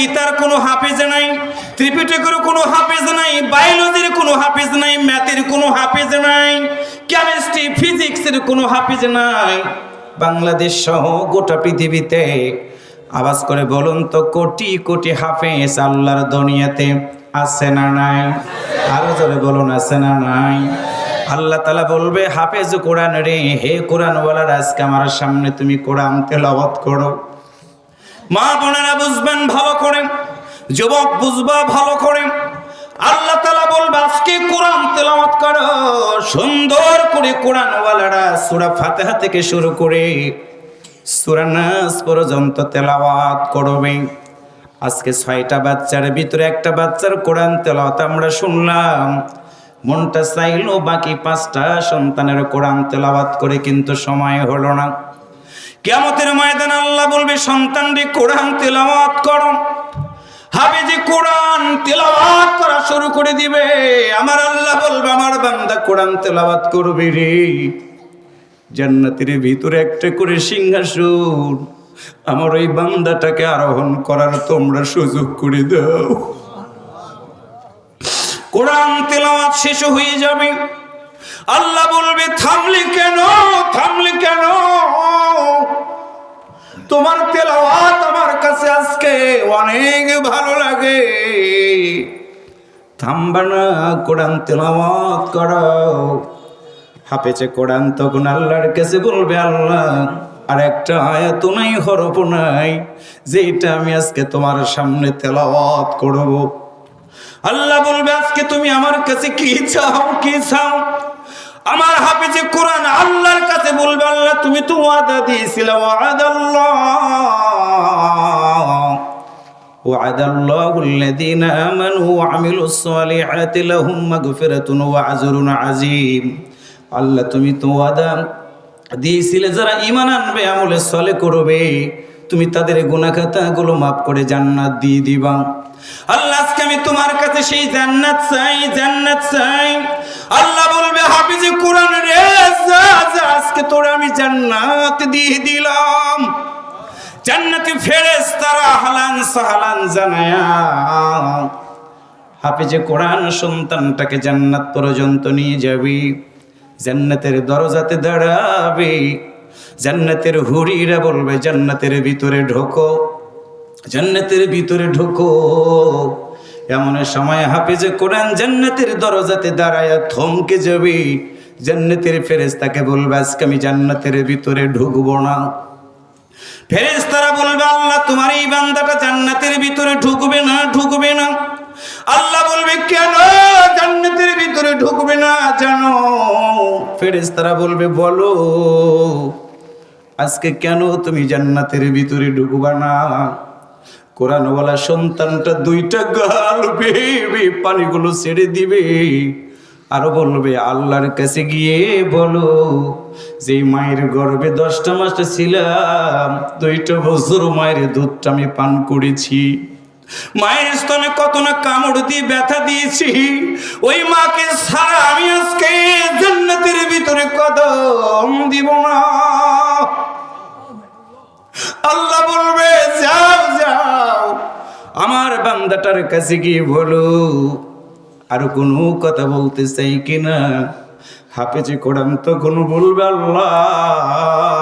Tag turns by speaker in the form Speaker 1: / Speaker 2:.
Speaker 1: গীতার কোনো হাফেজ নাই ত্রিপিটকের কোনো হাফেজ নাই, বায়োলজির কোনো হাফেজ নাই, ম্যাথের কোনো হাফেজ নাই, কেমিস্ট্রি, ফিজিক্সের কোনো হাফেজ নাই। বাংলাদেশ সহ গোটা পৃথিবীতে আওয়াজ করে বলুন তো, কোটি কোটি হাফেজ আল্লাহর দুনিয়াতে আছে না নাই? আরও জোরে বলুন, আছে না নাই? আল্লাহ তালা বলবে, হাফেজ কোরআন রে, হে কোরআন বলার আজকে আমার সামনে তুমি কোরআন তেলাওয়াত করো। মা বোনেরা বুঝবেন ভালো করে, যুবক বুঝবা ভালো করে। আল্লাহ তালা বলবে, আজকে কোরআন তেলাওয়াত করো, সুন্দর করে কোরআন ওয়ালারা সূরা ফাতিহা থেকে শুরু করে সূরা নাস পর্যন্ত তেলাওয়াত করবে। আজকে ছয়টা বাচ্চার, ভিতরে একটা বাচ্চার কোরআন তেলাওয়াত আমরা শুনলাম। মনটা চাইলো বাকি পাঁচটা সন্তানের কোরআন তেলাওয়াত করে, কিন্তু সময় হলো না। কেমতের ময়দান আল্লাহ বলবে সন্তানটি কোরআন তেলাওয়াত করো। হাবিজি কোরআন তেলাওয়াত করা শুরু করে দিবে। আমার আল্লাহ বলবে, আমার বান্দা কোরআন তেলাওয়াত করবে রে। জান্নাতের ভিতরে একটা করে সিংহাসন। আমার ওই বান্দাটাকে আরোহণ করার তোমরা সুযোগ করে দাও। কোরআন তেলাওয়াত শেষ হয়ে যাবে। আল্লাহ বলবে, থামলি কেন? থামলি কেন? তোমার তেলাওয়াত আমার কাছে আজকে অনেক ভালো লাগে। থামবা না, কোরআন তেলাওয়াত করো। হাফেজে কোরআন তখন আল্লাহর কাছে বলবে, আল্লাহ আর একটা আয়াত নাই, হরফ নাই যেটা আমি আজকে তোমার সামনে তেলাওয়াত করব। আল্লাহ বলবে, আজকে তুমি আমার কাছে কি চাও কি চাও? আমার হাফেজে কোরআন আল্লাহর কাছে বলবে আল্লাহ তুমি তো ওয়াদা দিয়েছিলে ওয়াদাল্লাহ وعد الله الذين آمنوا وعملوا الصالحات لهم مغفرة وأجر عظيم আল্লাহ তুমি তো ওয়াদা দিয়েছিলে যারা ইমান আনবে আমলে সলে করবে তুমি তাদের গুনাখাতা গুলো মাফ করে জান্নাত দিয়ে দিবা আল্লাহ আজকে আমি তোমার কাছে সেই জান্নাত চাই জান্নাত চাই আমি জান্নাত দিয়ে দিলাম। জান্নাতি ফেরেশতারা হালান সাহালান জানায়া, হাফিজে কোরআন সন্তানটাকে জান্নাত পর্যন্ত নিয়ে যাবি, জান্নাতের দরজাতে দাঁড়াবে, জান্নাতের হুরিরা বলবে, জান্নাতের ভিতরে ঢোকো, জান্নাতের ভিতরে ঢোকো। এমন সময় হাফিজে কোরআন জান্নাতের দরজাতে দাঁড়ায় থমকে যাবে। জান্নাতের ফেরেশতাকে বলবে, আজকে আমি জান্নাতের ভিতরে ঢুকবো না। ফেরেশতারা বলবে, আল্লাহ, তোমার এই বান্দাটা জান্নাতের ভিতরে ঢুকবে না ঢুকবে না। আল্লাহ বলবে, কেন জান্নাতের ভিতরে ঢুকবে না, জানো? ফেরেশতারা বলবে, বলো, আজকে কেন তুমি জান্নাতের ভিতরে ঢুকবা না? কোরআন বলা সন্তানটা দুইটা গাল বেবে পানিগুলো ছেড়ে দিবে। আরও বলবে আল্লাহর কাছে গিয়ে বলো, যে মায়ের গর্ভে দশটা মাস ছিলাম, দুইটা বছর মায়ের দুধটা আমি পান করেছি। মায়ের স্তনে কত না কামড় দিয়ে ব্যথা দিয়েছি। ওই মাকে ছাড়া আমি আজকে জান্নাতের ভিতরে কদম দিব না। আল্লাহ বলবে, যাও যাও, আমার বান্দাটার কাছে গিয়ে বলো আর কোনো কথা বলতে চাই কিনা? হাফেজে কোরআন তো কোনো বলবে আল্লাহ